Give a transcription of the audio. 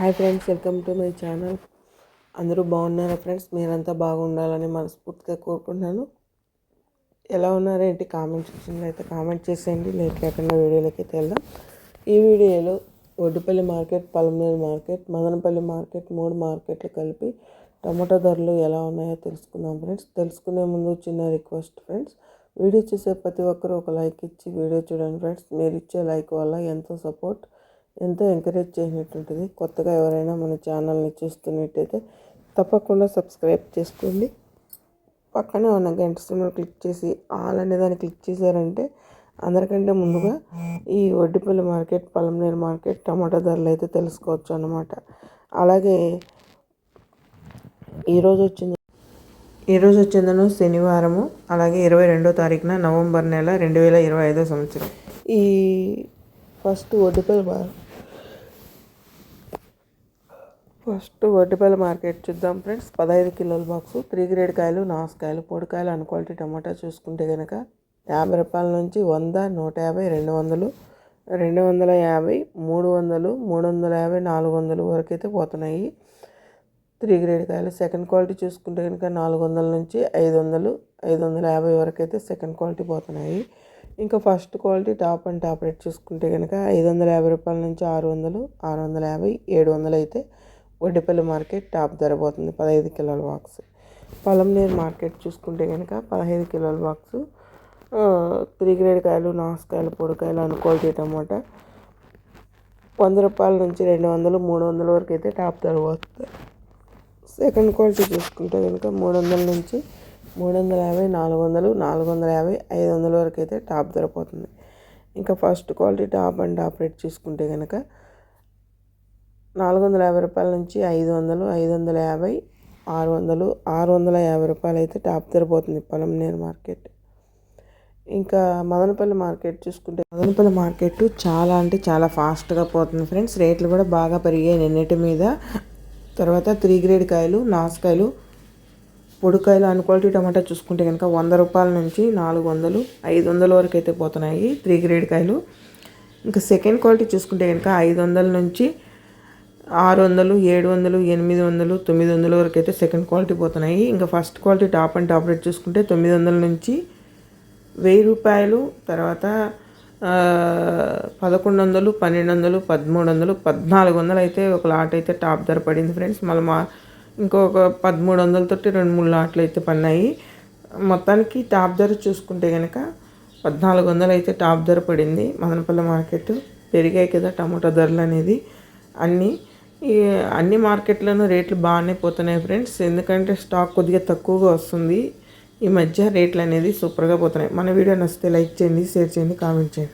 Hi friends welcome to my channel. అందరూ బాగున్నారా friends? మీరంతా బాగుండాలని మనస్ఫూర్తిగా కోరుకుంటున్నాను. ఎలా ఉన్నారో ఏంటి? కామెంట్ సెక్షన్లో అయితే కామెంట్ చేసేయండి. లేట్ లేకుండా వీడియోలోకి వెళ్దాం. ఈ వీడియోలో Oddupalli market Palamaner market Madanapalle market మూడు మార్కెట్లు కలిపి టమాటో ధరలు ఎలా ఉన్నాయో తెలుసుకుందాం ఫ్రెండ్స్. తెలుసుకునే ముందు చిన్న రిక్వెస్ట్ ఫ్రెండ్స్. వీడియో చూసే ప్రతి ఒక్కరూ ఒక లైక్ ఇచ్చి వీడియో చూడండి ఫ్రెండ్స్. మీరు ఇచ్చే లైక్ వల్ల ఎంతో సపోర్ట్ ఎంతో ఎంకరేజ్ చేసినట్టుంటుంది. కొత్తగా ఎవరైనా మన ఛానల్ని చూస్తున్నట్టయితే తప్పకుండా సబ్స్క్రైబ్ చేసుకోండి. పక్కనే ఉన్న గంట సింబల్ క్లిక్ చేసి ఆల్ అనే దాన్ని క్లిక్ చేశారంటే అందరికంటే ముందుగా ఈ Vaddipalli market Palamaner market tomato ధరలు అయితే తెలుసుకోవచ్చు అన్నమాట. అలాగే ఈరోజు వచ్చింది ఈరోజు వచ్చిందను శనివారము అలాగే ఇరవై రెండో తారీఖున నవంబర్ నెల రెండు వేల ఇరవై ఐదో సంవత్సరం. ఈ first Vaddipalli first Vaddipalli market చూద్దాం ఫ్రెండ్స్. పదహైదు కిలోల బాక్సు త్రీ గ్రేడ్ కాయలు నాసుకాయలు పొడికాయలు అన్ క్వాలిటీ టమాటా చూసుకుంటే కనుక యాభై రూపాయల నుంచి వంద నూట యాభై రెండు వందలు రెండు వందల యాభై మూడు వందలు మూడు వందల యాభై నాలుగు వందలు వరకు అయితే పోతున్నాయి. త్రీ గ్రేడ్ కాయలు సెకండ్ క్వాలిటీ చూసుకుంటే కనుక నాలుగు వందల నుంచి ఐదు వందలు ఐదు వందల యాభై వరకు అయితే సెకండ్ క్వాలిటీ పోతున్నాయి. ఇంకా first quality top and top rate చూసుకుంటే కనుక ఐదు వందల యాభై రూపాయల నుంచి ఆరు వందలు ఆరు వందల యాభై ఏడు వందలు అయితే వడ్డిపల్లి మార్కెట్ టాప్ ధర పోతుంది పదహైదు కిలోల బాక్స్. పొలంనేరు మార్కెట్ చూసుకుంటే కనుక పదహైదు కిలోల బాక్సు. త్రీ గ్రేడ్ కాయలు నాసుకాయలు పొడికాయలు అనుకోవాలి క్వాలిటీ టమాటా. వంద రూపాయల నుంచి రెండు వందలు మూడు వందల వరకు అయితే టాప్ ధర పోతుంది. సెకండ్ క్వాలిటీ చూసుకుంటే కనుక మూడు వందల నుంచి మూడు వందల యాభై నాలుగు వందలు నాలుగు వందల యాభై ఐదు వందల వరకు అయితే టాప్ ధర పోతుంది. ఇంకా first quality top and top rate చూసుకుంటే కనుక నాలుగు వందల యాభై రూపాయల నుంచి ఐదు వందలు ఐదు వందల యాభై ఆరు వందలు ఆరు వందల యాభై రూపాయలు అయితే టాప్ ధర పొలంనేరు మార్కెట్. ఇంకా మదనపల్లి మార్కెట్ చూసుకుంటే మదనపల్లి మార్కెట్ చాలా అంటే చాలా ఫాస్ట్గా పోతుంది ఫ్రెండ్స్. రేట్లు కూడా బాగా పెరిగాయి నిన్నటి మీద. తర్వాత త్రీ గ్రేడ్ కాయలు నాసుకాయలు పొడికాయలు అన్ క్వాలిటీ టమాటా చూసుకుంటే కనుక వంద రూపాయల నుంచి నాలుగు వందలు ఐదు వందల వరకు అయితే పోతున్నాయి త్రీ గ్రేడ్ కాయలు. ఇంకా సెకండ్ క్వాలిటీ చూసుకుంటే కనుక ఐదు వందల నుంచి ఆరు వందలు ఏడు వందలు ఎనిమిది వందలు తొమ్మిది వందల వరకు అయితే సెకండ్ క్వాలిటీ పోతున్నాయి. ఇంకా first quality top and top rate చూసుకుంటే తొమ్మిది వందల నుంచి వెయ్యి రూపాయలు తర్వాత పదకొండు వందలు పన్నెండు వందలు పదమూడు వందలు పద్నాలుగు వందలు అయితే ఒక లాట్ అయితే టాప్ ధర పడింది ఫ్రెండ్స్ మళ్ళీ మా ఇంకొక పదమూడు వందలతోటి రెండు మూడు లాట్లు అయితే పడినాయి. మొత్తానికి టాప్ ధర చూసుకుంటే కనుక పద్నాలుగు వందలు అయితే టాప్ ధర పడింది. మదనపల్లి మార్కెట్ పెరిగాయి కదా టమాటో ధరలు అనేది. అన్నీ ఈ అన్ని మార్కెట్లోనూ రేట్లు బాగానే పోతున్నాయి ఫ్రెండ్స్. ఎందుకంటే స్టాక్ కొద్దిగా తక్కువగా వస్తుంది. ఈ మధ్య రేట్లు అనేది సూపర్గా పోతున్నాయి. మన వీడియో నచ్చితే లైక్ చేయండి షేర్ చేయండి కామెంట్ చేయండి.